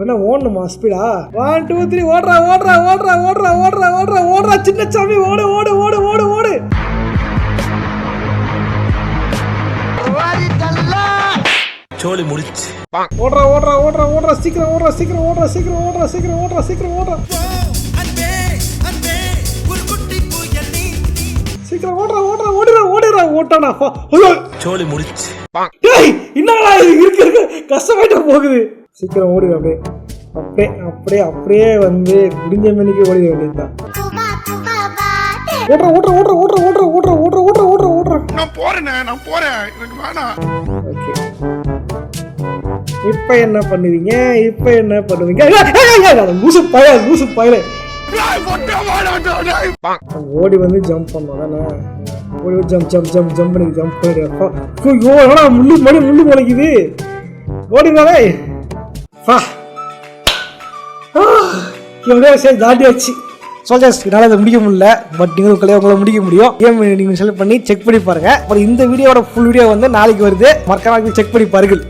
என்ன ஓடணுமா ஸ்பீடா ஒன் டூ த்ரீ ஓடுறா ஓடுறா ஓடுறா ஓடுறா ஓடுறா ஓடுறா ஓடுறா சின்ன சாமி ஓடு ஓடு ஓடு ஓடு ஓடு சோலி முடிச்சு ஓடுறா ஓடுறா ஓடுறா ஓடுறா சீக்கிரம் ஓடுறா சீக்கிரம் ஓடுறா சீக்கிரம் ஓடுறா சீக்கிரம் ஓடுறா சீக்கிரம் ஓடுறா சீக்கிரம் ஓடுறா ஓடுறா ஓடுறா ஓடுறா ஓட்டானா சோலி முடிச்சு என்னடா இருக்கு இருக்கு கஷ்டமாயிட்ட போகுது சீக்கிரம் ஓடுது அப்படியே. அப்படியே அப்படியே அப்படியே வந்து முடிஞ்ச மணிக்கு ஓடிட வேண்டியதுதான். ஓடுற ஓடுற ஓடுற ஓடுற ஓடுற ஓடுற ஓடுற ஓடுற ஓடுற. ஓடுற நான் போறேனே நான் போறேன். எனக்கு வேணாம். ஓகே. இப்போ என்ன பண்ணுவீங்க? இப்போ என்ன பண்ணுவீங்க? லூசு பய லூசு பயல. ஓடி வந்து ஜம்ப் பண்ணோம் தானே ஓடி ஜம்ப் ஜம்ப் ஜம்ப் ஜம்ப் பண்ணி ஜம்ப் பண்ணி முள்ளு மணி முள்ளு முளைக்குது ஓடினாலே எப்படியோ சரி தாண்டியாச்சு சோல்ஜர்ஸ் என்னால் அதை முடிக்க முடியல. பட் நீங்கள் உங்களை உங்களை முடிக்க முடியும். கேம் நீங்கள் செலக்ட் பண்ணி செக் பண்ணி பாருங்க. அப்புறம் இந்த வீடியோட ஃபுல் வீடியோ வந்து நாளைக்கு வருது. மறக்காம செக் பண்ணி பாருங்கள்.